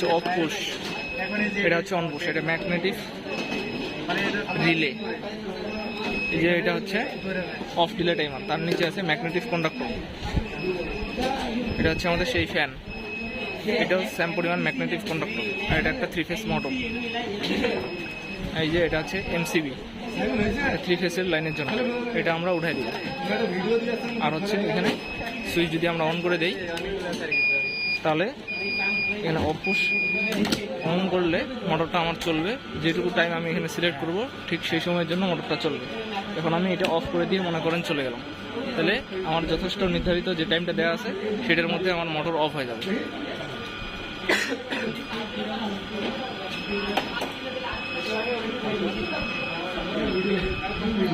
হচ্ছে of push এটা হচ্ছে অন পুশ এটা ম্যাগনেটিক রিলে। এই যে এটা হচ্ছে অফ ডিলে টাইমার তার নিচে আছে ম্যাগনেটিক কন্ডাক্টর এটা হচ্ছে আমাদের সেই ফ্যান এটাও স্যাম পরিমাণ ম্যাগনেটিক কন্ডাক্টর আর এটা একটা থ্রি ফেস মোটর এই যে এটা হচ্ছে এমসিবি থ্রি ফেসের লাইনের জন্য। এটা আমরা উঠাই দিই। আর হচ্ছে এখানে সুইচ যদি আমরা অন করে দেই তাহলে এখানে অপুষ অন করলে মোটরটা আমার চলবে। যেটুকু টাইম আমি এখানে সিলেক্ট করব, ঠিক সেই সময়ের জন্য মোটরটা চলবে। এখন আমি এটা অফ করে দিয়ে মনে করেন চলে গেলাম। তাহলে আমার যথেষ্ট নির্ধারিত যে টাইমটা দেওয়া আছে, সেটার মধ্যে আমার মোটর অফ হয়ে যাবে।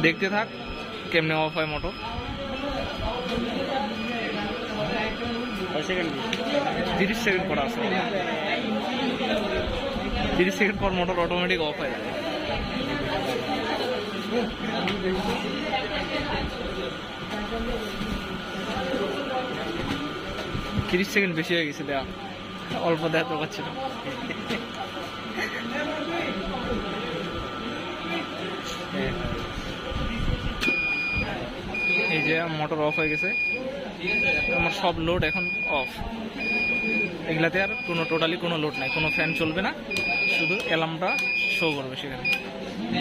দেখতে থাক কেমনে অফ হয় মোটর তিরিশ সেকেন্ড করা আছে। তিরিশ সেকেন্ড পর মোটর অটোমেটিক অফ হয়ে যাবে। তিরিশ সেকেন্ড বেশি হয়ে গেছে দেওয়া অল্প দেখাতে পারছি না। এই যে মোটর অফ হয়ে গেছে। আমার সব লোড এখন অফ এগুলাতে আর কোনো টোটালি কোনো লোড নাই, কোনো ফ্যান চলবে না, শুধু অ্যালার্মটা শো করবে সেখানে।